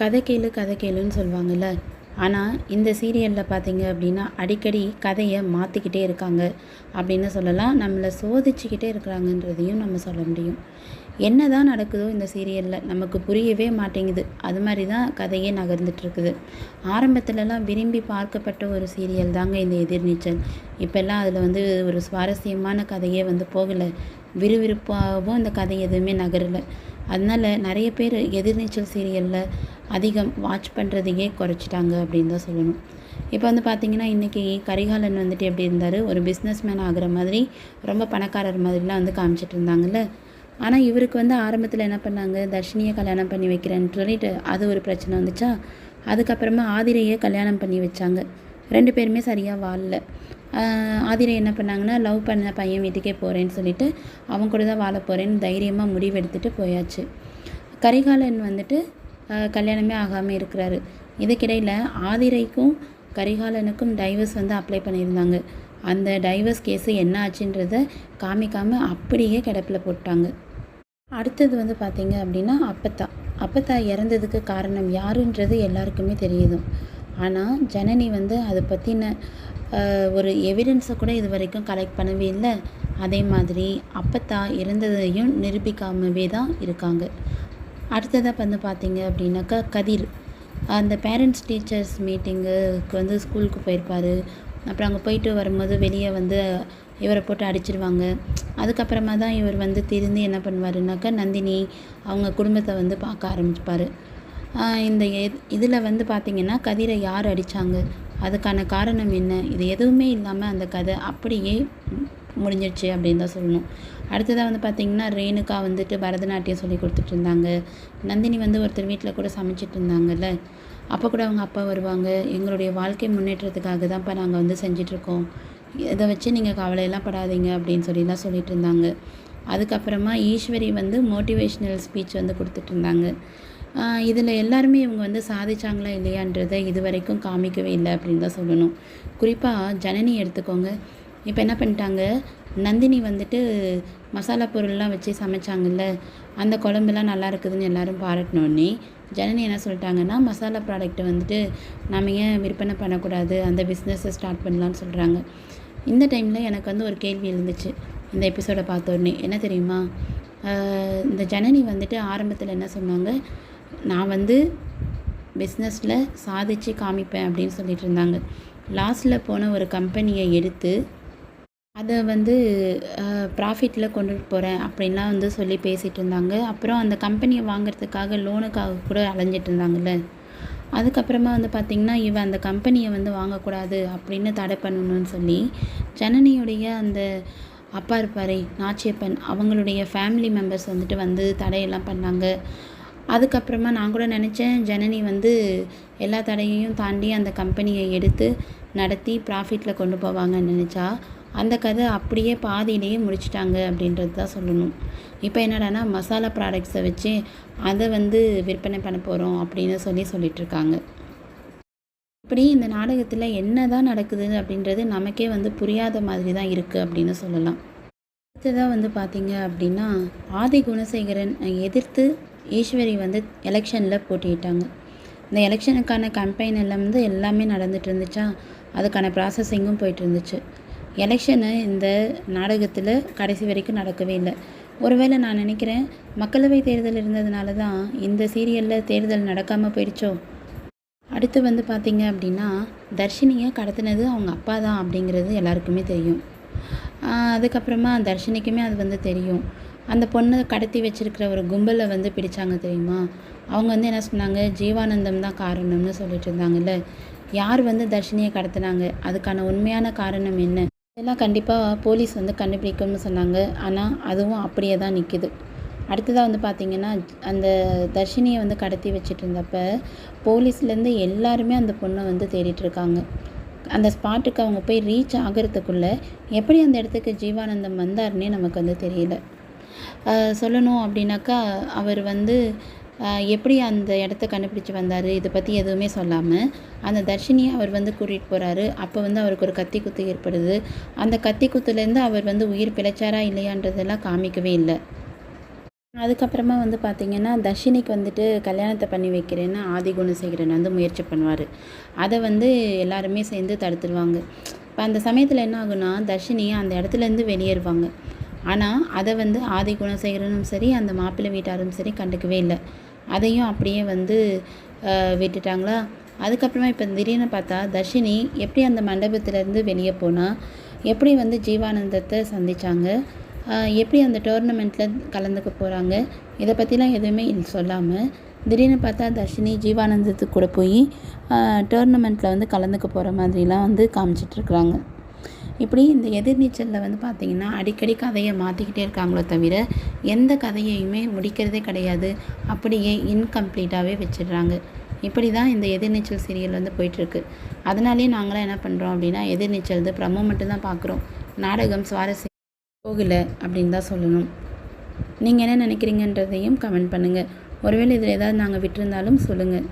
கதை கேளு கதை கேளுன்னு சொல்லுவாங்கள்ல ஆனால் இந்த சீரியலில் பார்த்தீங்க அப்படின்னா அடிக்கடி கதையை மாற்றிக்கிட்டே இருக்காங்க அப்படின்னு சொல்லலாம். நம்மளை சோதிச்சுக்கிட்டே இருக்கிறாங்கன்றதையும் நம்ம சொல்ல முடியும். என்ன தான் நடக்குதோ இந்த சீரியலில் நமக்கு புரியவே மாட்டேங்குது. அது மாதிரி தான் கதையே நகர்ந்துட்டுருக்குது. ஆரம்பத்துலலாம் விரும்பி பார்க்கப்பட்ட ஒரு சீரியல் தாங்க இந்த எதிர்நீச்சல் இப்போல்லாம் அதில் வந்து ஒரு சுவாரஸ்யமான கதையே வந்து போகலை. விறுவிறுப்பாகவும் இந்த கதை எதுவுமே நகரலை. அதனால் நிறைய பேர் எதிர்நீச்சல் சீரியலில் அதிகம் வாட்ச் பண்ணுறதையே குறைச்சிட்டாங்க அப்படின்னு தான் சொல்லணும். இப்போ வந்து பார்த்திங்கன்னா இன்றைக்கி கரிகாலன் வந்துட்டு எப்படி இருந்தார்? ஒரு பிஸ்னஸ் மேன் ஆகிற மாதிரி ரொம்ப பணக்காரர் மாதிரிலாம் வந்து காமிச்சிட்டு இருந்தாங்கல்ல? ஆனால் இவருக்கு வந்து ஆரம்பத்தில் என்ன பண்ணாங்க? தர்ஷினியை கல்யாணம் பண்ணி வைக்கிறேன்னு சொல்லிட்டு அது ஒரு பிரச்சனை வந்துச்சா? அதுக்கப்புறமா ஆதிரையே கல்யாணம் பண்ணி வச்சாங்க. ரெண்டு பேருமே சரியாக வாழல. ஆதிரை என்ன பண்ணாங்கன்னா லவ் பண்ண பையன் வீட்டுக்கே போகிறேன்னு சொல்லிட்டு அவங்க கூட தான் வாழ போகிறேன்னு தைரியமாக முடிவெடுத்துட்டு போயாச்சு. கரிகாலன் வந்துட்டு கல்யாணமே ஆகாமல் இருக்கிறாரு. இதுக்கிடையில் ஆதிரைக்கும் கரிகாலனுக்கும் டைவர்ஸ் வந்து அப்ளை பண்ணியிருந்தாங்க. அந்த டைவர்ஸ் கேஸு என்ன ஆச்சுன்றத காமிக்காமல் அப்படியே கிடப்பில் போட்டாங்க. அடுத்தது வந்து பார்த்திங்க அப்படின்னா அப்பத்தா. அப்பத்தா இறந்ததுக்கு காரணம் யாருன்றது எல்லாருக்குமே தெரியுது. ஆனால் ஜனனி வந்து அதை பற்றின ஒரு எவிடன்ஸை கூட இது வரைக்கும் கலெக்ட் பண்ணவே இல்லை. அதே மாதிரி அப்பத்தா இறந்ததையும் நிரூபிக்காமவே தான் இருக்காங்க. அடுத்ததாக வந்து பார்த்தீங்க அப்படின்னாக்கா கதிர். அந்த பேரண்ட்ஸ் டீச்சர்ஸ் மீட்டிங்குக்கு வந்து ஸ்கூலுக்கு போயிருப்பார். அப்புறம் அங்கே போயிட்டு வரும்போது வெளியே வந்து இவரை போட்டு அடிச்சிருவாங்க. அதுக்கப்புறமா தான் இவர் வந்து திருந்தி என்ன பண்ணுவாருனாக்கா நந்தினி அவங்க குடும்பத்தை வந்து பார்க்க ஆரம்பிப்பார். இந்த இதில் வந்து பார்த்திங்கன்னா கதிரை யார் அடித்தாங்க அதுக்கான காரணம் என்ன? இது எதுவுமே இல்லாமல் அந்த கதை அப்படியே முடிஞ்சிடுச்சு அப்படின்னு தான் சொல்லணும். அடுத்ததாக வந்து பார்த்திங்கன்னா ரேணுகா வந்துட்டு பரதநாட்டியம் சொல்லி கொடுத்துட்டு இருந்தாங்க நந்தினி வந்து ஒருத்தர் வீட்டில் கூட சமைச்சிட்டு இருந்தாங்கல்ல அப்போ கூட அவங்க அப்பா வருவாங்க. எங்களுடைய வாழ்க்கை முன்னேற்றத்துக்காக தான்ப்பா நாங்கள் வந்து செஞ்சிட்ருக்கோம். இதை வச்சு நீங்கள் கவலையெல்லாம் படாதீங்க அப்படின்னு சொல்லிலாம் சொல்லிட்டு இருந்தாங்க அதுக்கப்புறமா ஈஸ்வரி வந்து மோட்டிவேஷ்னல் ஸ்பீச் வந்து கொடுத்துட்டு இருந்தாங்க இதில் எல்லாருமே இவங்க வந்து சாதிச்சாங்களா இல்லையான்றதை இது வரைக்கும் காமிக்கவே இல்லை அப்படின்னு தான் சொல்லணும். குறிப்பாக ஜனனி எடுத்துக்கோங்க. இப்போ என்ன பண்ணிட்டாங்க? நந்தினி வந்துட்டு மசாலா பொருள்லாம் வச்சு சமைச்சாங்கல்ல அந்த குழம்புலாம் நல்லா இருக்குதுன்னு எல்லாரும் பாராட்டினோடனே ஜனனி என்ன சொல்லிட்டாங்கன்னா மசாலா ப்ராடக்ட்டை வந்துட்டு நம்ம ஏன் விற்பனை பண்ணக்கூடாது? அந்த பிஸ்னஸை ஸ்டார்ட் பண்ணலான்னு சொல்கிறாங்க இந்த டைமில் எனக்கு வந்து ஒரு கேள்வி இருந்துச்சு. இந்த எபிசோடை பார்த்த உடனே என்ன தெரியுமா? இந்த ஜனனி வந்துட்டு ஆரம்பத்தில் என்ன சொன்னாங்க? நான் வந்து பிஸ்னஸில் சாதித்து காமிப்பேன் அப்படின்னு சொல்லிட்டு இருந்தாங்க. லாஸ்ட்டில் போன ஒரு கம்பெனியை எடுத்து அதை வந்து ப்ராஃபிட்டில் கொண்டுட்டு போகிறேன் அப்படின்லாம் வந்து சொல்லி பேசிகிட்டு இருந்தாங்க. அப்புறம் அந்த கம்பெனியை வாங்குறதுக்காக லோனுக்காக கூட அலைஞ்சிட்டு இருந்தாங்கல்ல. அதுக்கப்புறமா வந்து பார்த்திங்கன்னா இவன் அந்த கம்பெனியை வந்து வாங்கக்கூடாது அப்படின்னு தடை பண்ணணும்னு சொல்லி ஜனனியுடைய அந்த அப்பா இருப்பார் நாச்சியப்பன் அவங்களுடைய ஃபேமிலி மெம்பர்ஸ் வந்துட்டு வந்து தடையெல்லாம் பண்ணாங்க. அதுக்கப்புறமா நான் கூட நினச்சேன் ஜனனி வந்து எல்லா தடையையும் தாண்டி அந்த கம்பெனியை எடுத்து நடத்தி ப்ராஃபிட்டில் கொண்டு போவாங்கன்னு நினச்சா அந்த கதை அப்படியே பாதியிலேயே முடிச்சிட்டாங்க அப்படின்றது தான் சொல்லணும். இப்போ என்னடானா மசாலா ப்ராடக்ட்ஸை வச்சு அதை வந்து விற்பனை பண்ண போகிறோம் அப்படின்னு சொல்லி சொல்லிகிட்ருக்காங்க இப்படி இந்த நாடகத்தில் என்ன தான் நடக்குது அப்படின்றது நமக்கே வந்து புரியாத மாதிரி தான் இருக்குது அப்படின்னு சொல்லலாம். அடுத்ததாக வந்து பார்த்திங்க அப்படின்னா ஆதி குணசேகரன் எதிர்த்து ஈஸ்வரி வந்து எலெக்ஷனில் போட்டியிட்டாங்க. இந்த எலெக்ஷனுக்கான கம்பெயின் எல்லாம் வந்து எல்லாமே நடந்துட்டு இருந்துச்சா? அதுக்கான ப்ராசஸிங்கும் போயிட்டு இருந்துச்சு. எலெக்ஷனு இந்த நாடகத்தில் கடைசி வரைக்கும் நடக்கவே இல்லை. ஒருவேளை நான் நினைக்கிறேன் மக்களவை தேர்தல் இருந்ததுனால தான் இந்த சீரியலில் தேர்தல் நடக்காமல் போயிடுச்சோ? அடுத்து வந்து பார்த்திங்க அப்படின்னா தர்ஷினியை கடத்தினது அவங்க அப்பா தான் அப்படிங்கிறது எல்லாருக்குமே தெரியும். அதுக்கப்புறமா தர்ஷினிக்குமே அது வந்து தெரியும். அந்த பொண்ணை கடத்தி வச்சிருக்கிற ஒரு கும்பலை வந்து பிடிச்சாங்க தெரியுமா? அவங்க வந்து என்ன சொன்னாங்க? ஜீவானந்தம் தான் காரணம்னு சொல்லிட்டு இருந்தாங்கல்ல. யார் வந்து தர்ஷினியை கடத்தினாங்க? அதுக்கான உண்மையான காரணம் என்ன? இதெல்லாம் கண்டிப்பாக போலீஸ் வந்து கண்டுபிடிக்கும்னு சொன்னாங்க. ஆனால் அதுவும் அப்படியே தான் நிற்கிது அடுத்ததாக வந்து பார்த்திங்கன்னா அந்த தர்ஷினியை வந்து கடத்தி வச்சுட்டு இருந்தப்ப போலீஸ்லேருந்து எல்லாருமே அந்த பொண்ணை வந்து தேடிட்டுருக்காங்க அந்த ஸ்பாட்டுக்கு அவங்க போய் ரீச் ஆகிறதுக்குள்ளே எப்படி அந்த இடத்துக்கு ஜீவானந்தம் வந்தாருன்னே நமக்கு வந்து தெரியல. சொல்லணும் அப்படின்னாக்கா அவர் வந்து எப்படி அந்த இடத்த கண்டுபிடிச்சி வந்தார்? இதை பற்றி எதுவுமே சொல்லாமல் அந்த தர்ஷினியை அவர் வந்து கூட்டிகிட்டு போகிறாரு அப்போ வந்து அவருக்கு ஒரு கத்தி குத்து ஏற்படுது. அந்த கத்தி குத்துலேருந்து அவர் வந்து உயிர் பிழைச்சாரா இல்லையான்றதெல்லாம் காமிக்கவே இல்லை. அதுக்கப்புறமா வந்து பார்த்திங்கன்னா தர்ஷினிக்கு வந்துட்டு கல்யாணத்தை பண்ணி வைக்கிறேன்னு ஆதி குணசேகரன் வந்து முயற்சி பண்ணுவார். அதை வந்து எல்லாருமே சேர்ந்து தடுத்துருவாங்க. இப்போ அந்த சமயத்தில் என்ன ஆகுனா தர்ஷினி அந்த இடத்துலேருந்து வெளியேறுவாங்க. ஆனால் அதை வந்து ஆதி குணசேகரனும் சரி அந்த மாப்பிள்ளை வீட்டாரும் சரி கண்டுக்கவே இல்லை. அதையும் அப்படியே வந்து விட்டுட்டாங்களா? அதுக்கப்புறமா இப்போ திடீர்னு பார்த்தா தர்ஷினி எப்படி அந்த மண்டபத்திலேருந்து வெளியே போனால் எப்படி வந்து ஜீவானந்தத்தை சந்திச்சாங்க எப்படி அந்த டோர்னமெண்ட்டில் கலந்துக்க போகிறாங்க இதை பற்றிலாம் எதுவுமே சொல்லாமல் திடீர்னு பார்த்தா தர்ஷினி ஜீவானந்தத்துக்கு கூட போய் டோர்னமெண்ட்டில் வந்து கலந்துக்க போகிற மாதிரிலாம் வந்து காமிச்சிட்ருக்குறாங்க இப்படி இந்த எதிர்நீச்சலில் வந்து பார்த்திங்கன்னா அடிக்கடி கதையை மாற்றிக்கிட்டே இருக்காங்களோ தவிர எந்த கதையையுமே முடிக்கிறதே கிடையாது. அப்படியே இன்கம்ப்ளீட்டாகவே வச்சிடுறாங்க. இப்படி தான் இந்த எதிர்நீச்சல் சீரியல் வந்து போயிட்டுருக்கு. அதனாலேயே நாங்களாம் என்ன பண்ணுறோம் அப்படின்னா எதிர்நீச்சல் இது ப்ரமோ மட்டும்தான் பார்க்குறோம். நாடகம் சுவாரஸ்யம் போகலை அப்படின்னு தான் சொல்லணும். நீங்கள் என்ன நினைக்கிறீங்கன்றதையும் கமெண்ட் பண்ணுங்கள் ஒருவேளை இதில் ஏதாவது நாங்கள் விட்டிருந்தாலும் சொல்லுங்கள்